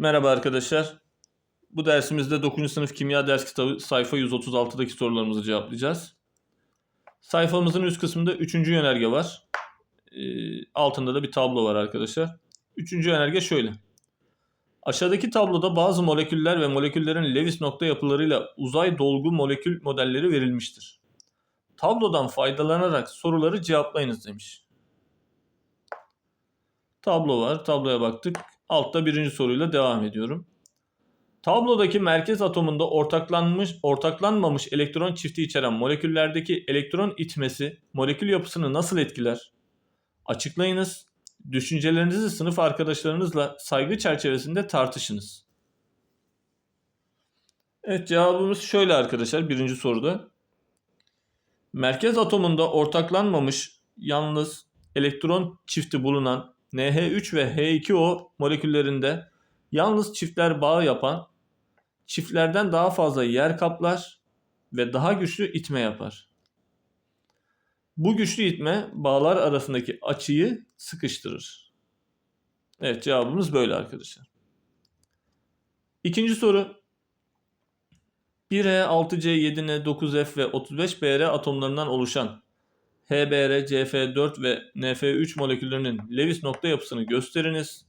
Merhaba arkadaşlar. Bu dersimizde 9. sınıf kimya ders kitabı sayfa 136'daki sorularımızı cevaplayacağız. Sayfamızın üst kısmında 3. yönerge var. Ee, altında da bir tablo var arkadaşlar. 3. yönerge şöyle. Aşağıdaki tabloda bazı moleküller ve moleküllerin Lewis nokta yapılarıyla uzay dolgu molekül modelleri verilmiştir. Tablodan faydalanarak soruları cevaplayınız demiş. Tablo var. Tabloya baktık. Altta birinci soruyla devam ediyorum. Tablodaki merkez atomunda ortaklanmış, ortaklanmamış elektron çifti içeren moleküllerdeki elektron itmesi molekül yapısını nasıl etkiler? Açıklayınız. Düşüncelerinizi sınıf arkadaşlarınızla saygı çerçevesinde tartışınız. Evet cevabımız şöyle arkadaşlar birinci soruda. Merkez atomunda ortaklanmamış yalnız elektron çifti bulunan NH3 ve H2O moleküllerinde yalnız çiftler bağı yapan çiftlerden daha fazla yer kaplar ve daha güçlü itme yapar. Bu güçlü itme bağlar arasındaki açıyı sıkıştırır. Evet cevabımız böyle arkadaşlar. İkinci soru. 1E, 6C, 7N, 9F ve 35Br atomlarından oluşan HBr, CF4 ve NF3 moleküllerinin Lewis nokta yapısını gösteriniz.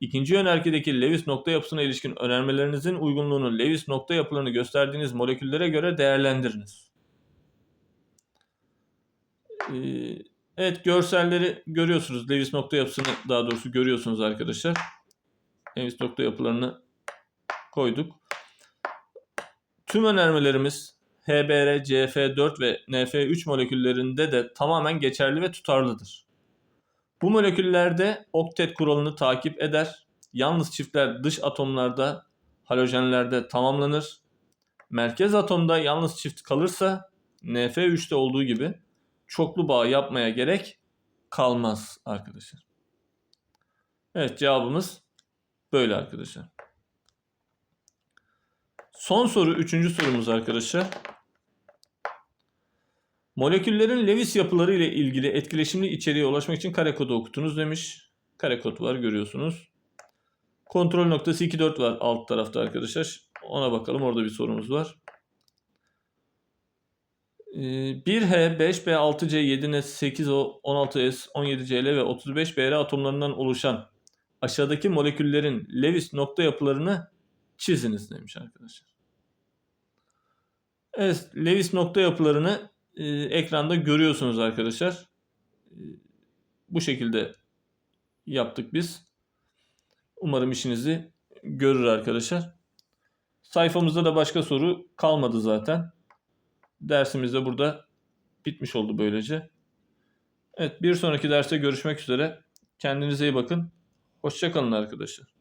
İkinci yönergedeki Lewis nokta yapısına ilişkin önermelerinizin uygunluğunu Lewis nokta yapılarını gösterdiğiniz moleküllere göre değerlendiriniz. Ee, evet görselleri görüyorsunuz. Lewis nokta yapısını daha doğrusu görüyorsunuz arkadaşlar. Lewis nokta yapılarını koyduk. Tüm önermelerimiz HBr, CF4 ve NF3 moleküllerinde de tamamen geçerli ve tutarlıdır. Bu moleküllerde oktet kuralını takip eder. Yalnız çiftler dış atomlarda, halojenlerde tamamlanır. Merkez atomda yalnız çift kalırsa NF3'te olduğu gibi çoklu bağ yapmaya gerek kalmaz arkadaşlar. Evet cevabımız böyle arkadaşlar. Son soru üçüncü sorumuz arkadaşlar. Moleküllerin Lewis yapıları ile ilgili etkileşimli içeriğe ulaşmak için kare kodu okutunuz demiş. Kare kod var görüyorsunuz. Kontrol noktası 2.4 var alt tarafta arkadaşlar. Ona bakalım orada bir sorumuz var. 1H, 5B, 6C, 7N, 8O, 16S, 17Cl ve 35Br atomlarından oluşan aşağıdaki moleküllerin Lewis nokta yapılarını çiziniz demiş arkadaşlar. Evet, Lewis nokta yapılarını e, ekranda görüyorsunuz arkadaşlar. E, bu şekilde yaptık biz. Umarım işinizi görür arkadaşlar. Sayfamızda da başka soru kalmadı zaten. Dersimiz de burada bitmiş oldu böylece. Evet bir sonraki derste görüşmek üzere. Kendinize iyi bakın. Hoşçakalın arkadaşlar.